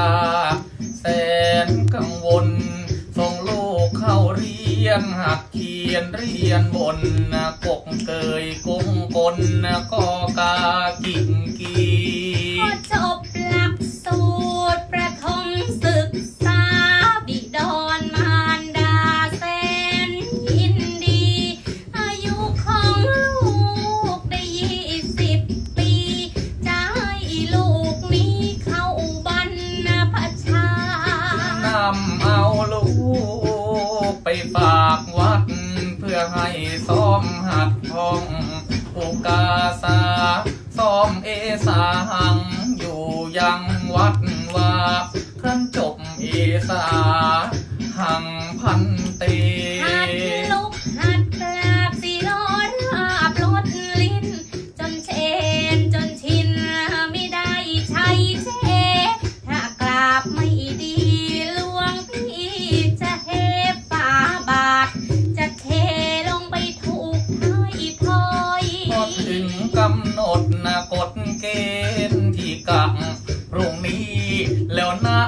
า แสนกังวล ส่งลูกเข้าเรียนหักเขียนเรียนบนกกเกยกุ้งกลนก็กากิ่งกีพอจบหลักสูตรประถมศึก สาซ้อมเอสาหังี แล้วนะ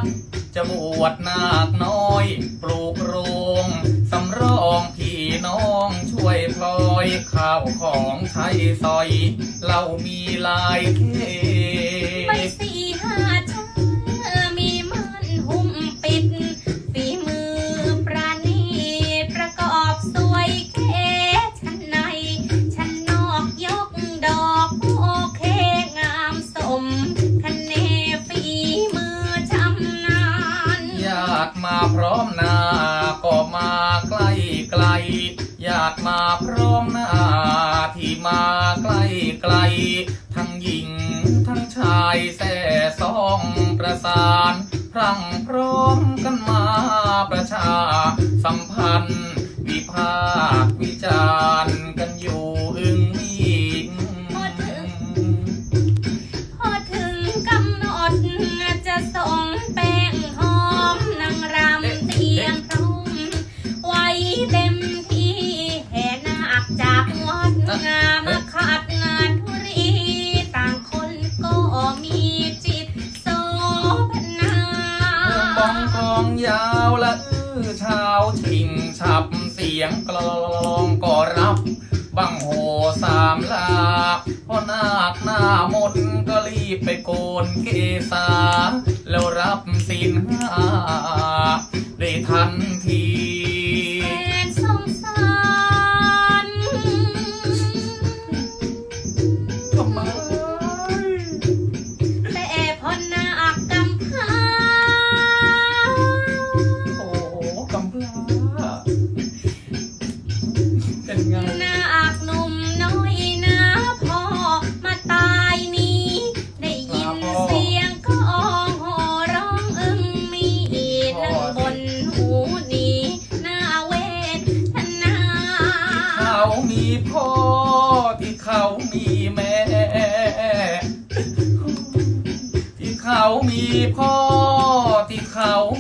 จะบวชนาคน้อย ปลูกโรงสำรองพี่น้องช่วยพลอยข้าวของใช้สอย เรามีลายเท มาใกล้ไกล อยากมาพร้อมหน้าที่มาใกล้ไกล ทั้งหญิงทั้งชายแส่ซองประสาน พรั่งพร้อมกันมาประชาสัมพันธ์ งามขัดงานทุรีต่างคนก็มีจิตโสภณาบองกลองยาวละอื้อเช้าชิงฉับเสียงกลองก็รับ บังโหสามลาพ่อนาคหน้ามนต์ก็รีบไปโกนเกษาแล้วรับสินห้าได้ทันที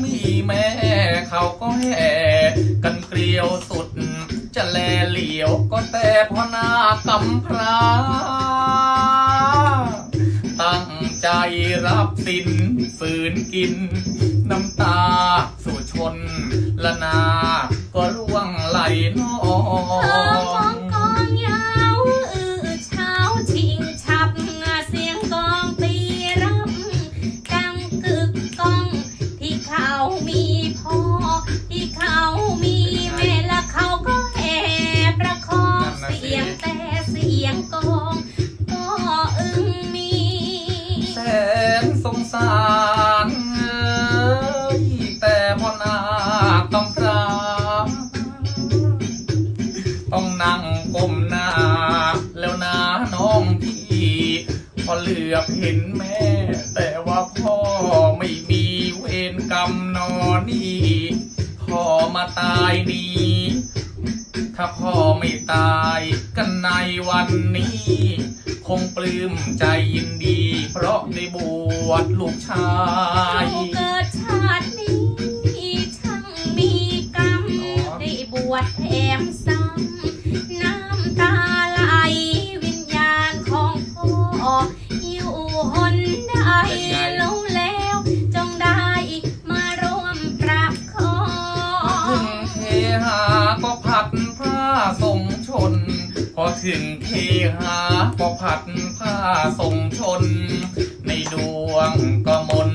มีแม่เขาก็แห่กันเกลียวสุด จะแลเหลียวก็แต่พอหน้ากำพร้าตั้งใจรับสินฝืนกิน น้ำตาสู่ชนละนา ก็ร่วงไหลนอง หน้า แล้วนาน้องพี่พอเหลือบเห็นแม่ แต่ว่าพ่อไม่มีเวรกรรมนอนี่พ่อมาตายนี้ ถ้าพ่อไม่ตายกันในวันนี้ คงปลื้มใจยินดี เพราะได้บวชลูกชายเราเกิด รู้แล้วจงได้มารวมปรับคอเทหาก็ผัดผ้าสมชน พอถึงเทหาก็ผัดผ้าสมชน ในดวงก็มน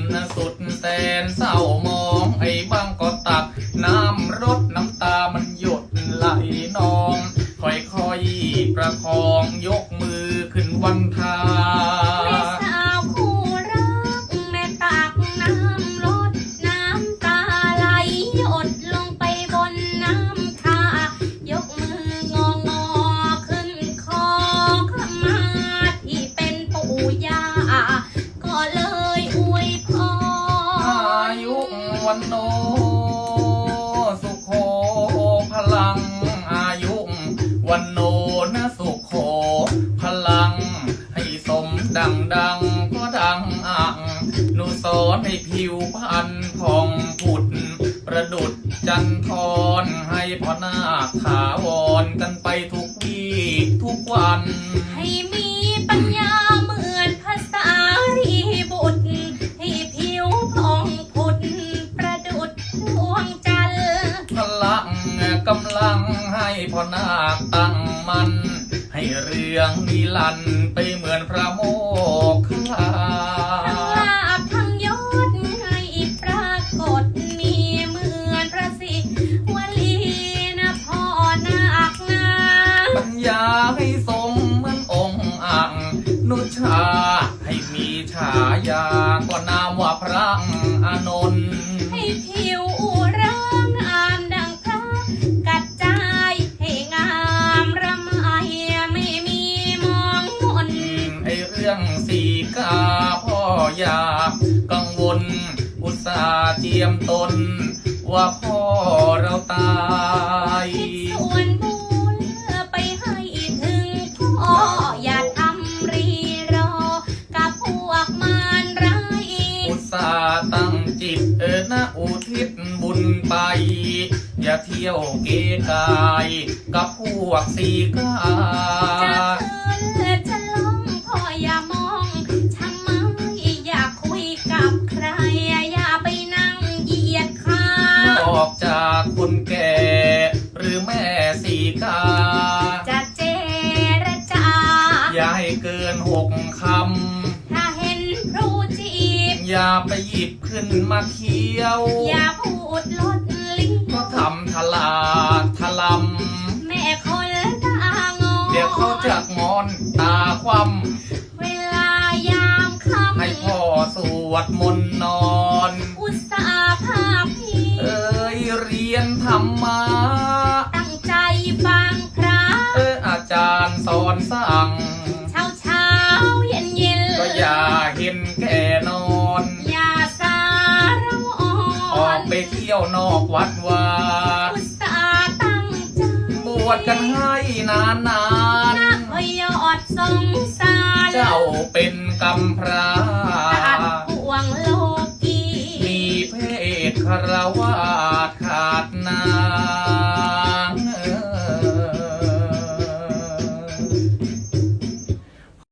ถาวรกันไปทุกวี่ทุกวัน ให้มีปัญญาเหมือนภาษารีบุตร ให้ผิวผ่องผุดประดุดดวงจันทร์พลังกำลังให้พอนาคตั้งมัน ให้เรื่องนิลันไปเหมือนพระโม นุชา ให้มีฉายาก็นามว่าพระอานนท์ให้ผิวร่างงามดังพระกัดจายให้งามระไมไม่มีมองมนไอเรื่องสีกาพ่ออยากกังวล อุตส่าห์เจียมตน ว่าพ่อเราตายคิดส่วน ส่าห์ตั้งจิตเออนะอุทิศบุญไป อย่าเที่ยวเกกาย กับพวกสีกาจะคืนจะลงพ่ออย่ามองทำไมอย่าคุยกับใคร อย่าไปนั่งเหยียดขาออกจากคนแก่ หรือแม่สีกา ไปหยิบขึ้นมาเคี้ยว อย่าพูดลดลิ้นก็ทำทลาดทลแม่คนตางอำเดี๋ยวเขาจะงอนตาคว่เวลายามค่ำให้พ่อสวดมนต์ วดกันให้นานนานนักยอดสงสารๆ